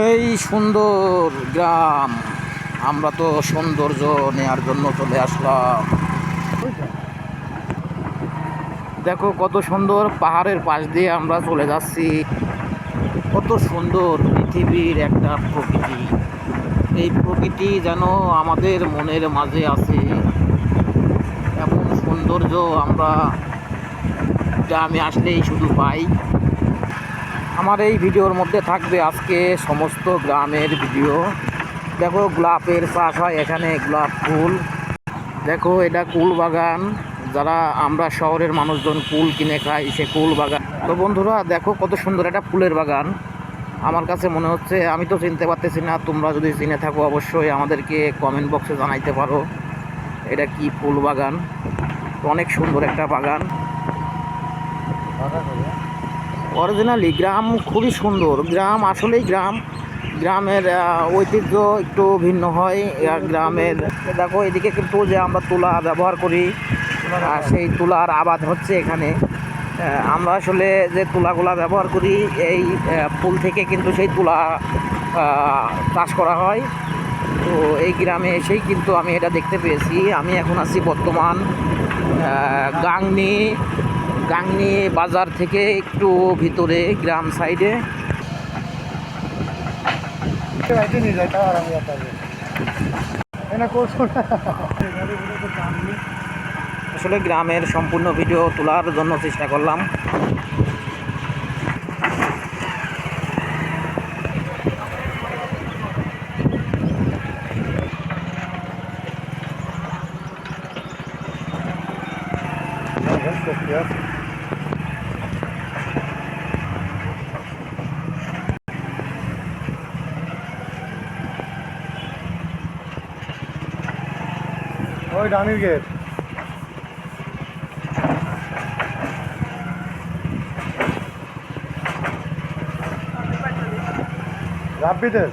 এই সুন্দর গ্রাম। আমরা তো সৌন্দর্য নেয়ার জন্য চলে আসলাম। দেখো কত সুন্দর পাহাড়ের পাশ দিয়ে আমরা চলে যাচ্ছি। কত সুন্দর পৃথিবীর একটা প্রকৃতি। এই প্রকৃতি যেন আমাদের মনের মাঝে আছে। এমন সৌন্দর্য আমরা গ্রামে আসলেই শুধু পাই। আমার এই ভিডিওর মধ্যে থাকবে আজকে সমস্ত গ্রামের ভিডিও। দেখো গোলাপের চাষ হয় এখানে, গোলাপ ফুল। দেখো এটা কুল বাগান। যারা আমরা শহরের মানুষজন কুল কিনে খাই, সে কুল বাগান। তো বন্ধুরা, দেখো কত সুন্দর একটা ফুলের বাগান। আমার কাছে মনে হচ্ছে, আমি তো চিনতে পারতেছি না, তোমরা যদি চিনে থাকো অবশ্যই আমাদেরকে কমেন্ট বক্সে জানাইতে পারো, এটা কি ফুল বাগান। অনেক সুন্দর একটা বাগান। অরিজিনালি গ্রাম খুবই সুন্দর। গ্রাম আসলেই গ্রাম। গ্রামের ঐতিহ্য একটু ভিন্ন হয়। গ্রামের দেখো এদিকে কিন্তু যে আমরা তুলা ব্যবহার করি আহ, সেই তুলার আবাদ হচ্ছে এখানে। আমরা আসলে যে তুলাগুলা ব্যবহার করি এই ফুল থেকে কিন্তু সেই তুলা চাষ করা হয়। তো এই গ্রামে এসেই কিন্তু আমি এটা দেখতে পেয়েছি। আমি এখন আছি বর্তমান গাংনি গাংনি বাজার থেকে একটু ভিতরে গ্রাম সাইডে আসলে গ্রামের সম্পূর্ণ ভিডিও তোলার জন্য চেষ্টা করলাম Yeah. ওই ডানির গেট। রাব্বিদের